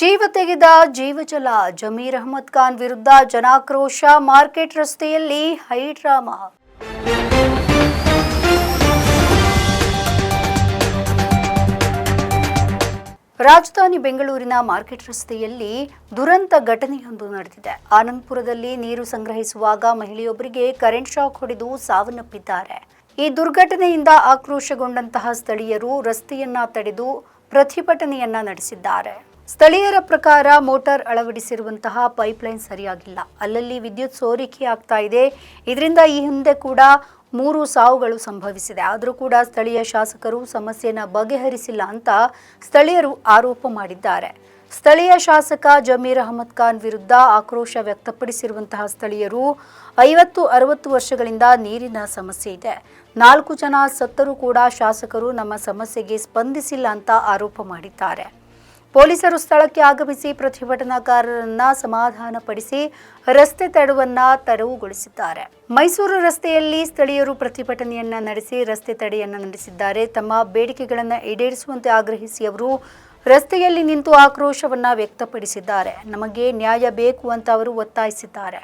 ಜೀವ ತೆಗೆದ ಜೀವಜಲ, ಜಮೀರ್ ಅಹಮದ್ ಖಾನ್ ವಿರುದ್ಧ ಜನಾಕ್ರೋಶ ಮಾರ್ಕೆಟ್ ರಸ್ತೆಯಲ್ಲಿ ಹೈಡ್ರಾಮಾ. ರಾಜಧಾನಿ ಬೆಂಗಳೂರಿನ ಮಾರ್ಕೆಟ್ ರಸ್ತೆಯಲ್ಲಿ ದುರಂತ ಘಟನೆಯೊಂದು ನಡೆದಿದೆ. ಆನಂದಪುರದಲ್ಲಿ ನೀರು ಸಂಗ್ರಹಿಸುವಾಗ ಮಹಿಳೆಯೊಬ್ಬರಿಗೆ ಕರೆಂಟ್ ಶಾಕ್ ಹೊಡೆದು ಸಾವನ್ನಪ್ಪಿದ್ದಾರೆ. ಈ ದುರ್ಘಟನೆಯಿಂದ ಆಕ್ರೋಶಗೊಂಡಂತಹ ಸ್ಥಳೀಯರು ರಸ್ತೆಯನ್ನ ತಡೆದು ಪ್ರತಿಭಟನೆಯನ್ನ ನಡೆಸಿದ್ದಾರೆ. ಸ್ಥಳೀಯರ ಪ್ರಕಾರ ಮೋಟಾರ್ ಅಳವಡಿಸಿರುವಂತಹ ಪೈಪ್ಲೈನ್ ಸರಿಯಾಗಿಲ್ಲ. ಅಲ್ಲಲ್ಲಿ ವಿದ್ಯುತ್ ಸೋರಿಕೆ ಆಗ್ತಾ ಇದೆ. ಇದರಿಂದ ಈ ಹಿಂದೆ ಕೂಡ ಮೂರು ಸಾವುಗಳು ಸಂಭವಿಸಿದೆ. ಆದರೂ ಕೂಡ ಸ್ಥಳೀಯ ಶಾಸಕರು ಸಮಸ್ಯೆಯನ್ನು ಬಗೆಹರಿಸಿಲ್ಲ ಅಂತ ಸ್ಥಳೀಯರು ಆರೋಪ ಮಾಡಿದ್ದಾರೆ. ಸ್ಥಳೀಯ ಶಾಸಕ ಜಮೀರ್ ಅಹಮದ್ ಖಾನ್ ವಿರುದ್ಧ ಆಕ್ರೋಶ ವ್ಯಕ್ತಪಡಿಸಿರುವಂತಹ ಸ್ಥಳೀಯರು ಐವತ್ತು, ಅರವತ್ತು ವರ್ಷಗಳಿಂದ ನೀರಿನ ಸಮಸ್ಯೆ ಇದೆ. ನಾಲ್ಕು ಜನ ಸತ್ತರೂ ಕೂಡ ಶಾಸಕರು ನಮ್ಮ ಸಮಸ್ಯೆಗೆ ಸ್ಪಂದಿಸಿಲ್ಲ ಅಂತ ಆರೋಪ ಮಾಡಿದ್ದಾರೆ. ಪೊಲೀಸರು ಸ್ಥಳಕ್ಕೆ ಆಗಮಿಸಿ ಪ್ರತಿಭಟನಾಕಾರರನ್ನ ಸಮಾಧಾನಪಡಿಸಿ ರಸ್ತೆ ತಡೆವನ್ನ ತೆರವುಗೊಳಿಸಿದ್ದಾರೆ ಮೈಸೂರು ರಸ್ತೆಯಲ್ಲಿ ಸ್ಥಳೀಯರು ಪ್ರತಿಭಟನೆಯನ್ನ ನಡೆಸಿ ರಸ್ತೆ ತಡೆಯನ್ನ ನಡೆಸಿದ್ದಾರೆ. ತಮ್ಮ ಬೇಡಿಕೆಗಳನ್ನು ಈಡೇರಿಸುವಂತೆ ಆಗ್ರಹಿಸಿ ಅವರು ರಸ್ತೆಯಲ್ಲಿ ನಿಂತು ಆಕ್ರೋಶವನ್ನ ವ್ಯಕ್ತಪಡಿಸಿದ್ದಾರೆ. ನಮಗೆ ನ್ಯಾಯ ಬೇಕು ಅಂತ ಅವರು ಒತ್ತಾಯಿಸಿದ್ದಾರೆ.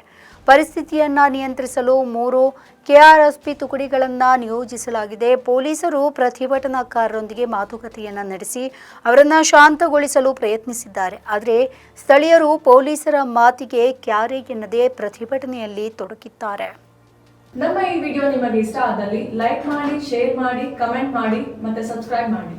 ಪರಿಸ್ಥಿತಿಯನ್ನ ನಿಯಂತ್ರಿಸಲು ಮೂರು ಕೆಆರ್ಎಸ್ಪಿ ತುಕಡಿಗಳನ್ನ ನಿಯೋಜಿಸಲಾಗಿದೆ. ಪೊಲೀಸರು ಪ್ರತಿಭಟನಾಕಾರರೊಂದಿಗೆ ಮಾತುಕತೆಯನ್ನ ನಡೆಸಿ ಅವರನ್ನ ಶಾಂತಗೊಳಿಸಲು ಪ್ರಯತ್ನಿಸಿದ್ದಾರೆ. ಆದರೆ ಸ್ಥಳೀಯರು ಪೊಲೀಸರ ಮಾತಿಗೆ ಕ್ಯಾರೆ ಎನ್ನದೇ ಪ್ರತಿಭಟನೆಯಲ್ಲಿ ತೊಡಗಿದ್ದಾರೆ. ನಮ್ಮ ಈ ವಿಡಿಯೋ ನಿಮಗೆ ಇಷ್ಟ ಆದಲ್ಲಿ ಲೈಕ್ ಮಾಡಿ, ಶೇರ್ ಮಾಡಿ, ಕಮೆಂಟ್ ಮಾಡಿ ಮತ್ತೆ ಸಬ್ಸ್ಕ್ರೈಬ್ ಮಾಡಿ.